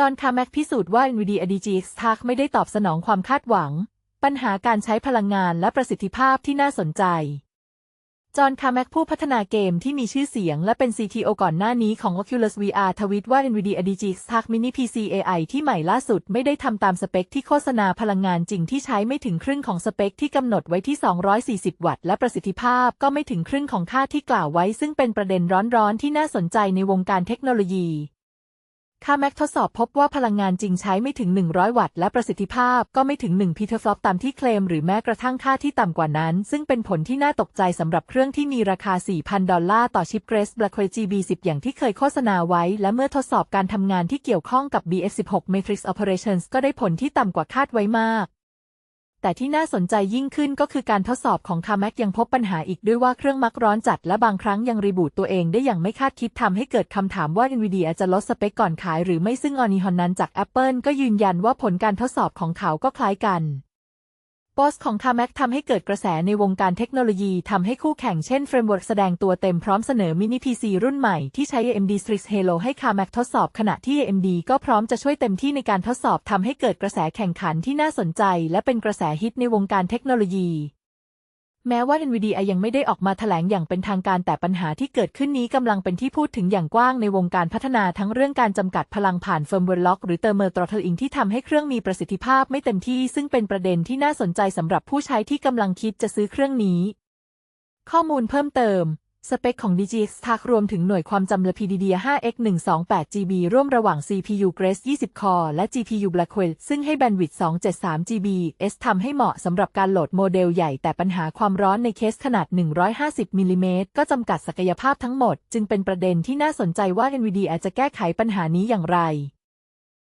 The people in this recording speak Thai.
จอห์นคาร์แมกพิสูจน์ว่า NVIDIA DGX TAC ไม่ได้ตอบสนองความคาดหวัง ปัญหาการใช้พลังงานและประสิทธิภาพที่น่าสนใจ จอห์นคาร์แมกผู้พัฒนาเกมที่มีชื่อเสียงและเป็น CTO ก่อนหน้านี้ของ Oculus VR ทวิตว่า NVIDIA DGX TAC Mini PC AI ที่ใหม่ล่าสุดไม่ได้ทำตามสเปคที่โฆษณาพลังงานจริงที่ใช้ไม่ถึงครึ่งของสเปคที่กำหนดไว้ที่ 240 วัตต์และประสิทธิภาพก็ไม่ถึงครึ่งของค่าที่กล่าวไว้ ซึ่งเป็นประเด็นร้อนๆที่น่าสนใจในวงการเทคโนโลยี ค่าแม็กทดสอบพบว่าพลังงานจริงใช้ไม่ถึง 100 วัตต์ และประสิทธิภาพก็ไม่ถึง1พีเทอร์ฟลอปตามที่เคลม หรือแม้กระทั่งค่าที่ต่ำกว่านั้น ซึ่งเป็นผลที่น่าตกใจสำหรับเครื่องที่มีราคา 4,000 ดอลลาร์ต่อชิป Grace Blackwell GB10 อย่างที่เคยโฆษณาไว้ และเมื่อทดสอบการทำงานที่เกี่ยวข้องกับ BF16 Matrix Operations ก็ได้ผลที่ต่ำกว่าคาดไว้มาก แต่ที่น่าสนใจยิ่งขึ้นก็คือการทดสอบของคาแม็กยังพบปัญหาอีกด้วยว่าเครื่องมักร้อนจัดและบางครั้งยังรีบูตตัวเองได้อย่างไม่คาดคิดทำให้เกิดคำถามว่า NVIDIA จะลดสเปคก่อนขายหรือไม่ซึ่งออนิฮอนนั้นจาก Apple ก็ยืนยันว่าผลการทดสอบของเขาก็คล้ายกัน โพสต์ของคาแม็กทำให้เกิดกระแสในวงการเทคโนโลยีทำให้คู่แข่งเช่นเฟรมเวิร์กแสดงตัวเต็มพร้อมเสนอมินิ PC รุ่นใหม่ที่ใช้ AMD Strix Halo ให้คาแม็กทดสอบขณะที่ AMD ก็พร้อมจะช่วยเต็มที่ในการทดสอบทำให้เกิดกระแสแข่งขันที่น่าสนใจ และเป็นกระแสฮิตในวงการเทคโนโลยี แม้ว่า NVIDIA ยังไม่ได้ออกมาแถลงอย่างเป็นทางการแต่ปัญหาที่เกิดขึ้นนี้กำลังเป็นที่พูดถึงอย่างกว้างในวงการพัฒนาทั้งเรื่องการจำกัดพลังผ่านเฟิร์มเวอร์ล็อกหรือเตอร์เมอร์ตรอเทลอิงที่ทำให้เครื่องมีประสิทธิภาพไม่เต็มที่ซึ่งเป็นประเด็นที่น่าสนใจสำหรับผู้ใช้ที่กำลังคิดจะซื้อเครื่องนี้ ข้อมูลเพิ่มเติม สเปคของ DGX TAC รวมถึงหน่วยความจำ LPDDR 5X 128 GB ร่วมระหว่าง CPU Grace 20 Core และ GPU Blackwell ซึ่งให้แบนด์วิดต์273 GB S ทำให้เหมาะสำหรับการโหลดโมเดลใหญ่แต่ปัญหาความร้อนในเคสขนาด 150มิลลิเมตรก็จำกัดศักยภาพทั้งหมด จึงเป็นประเด็นที่น่าสนใจว่า NVIDIA จะแก้ไขปัญหานี้อย่างไร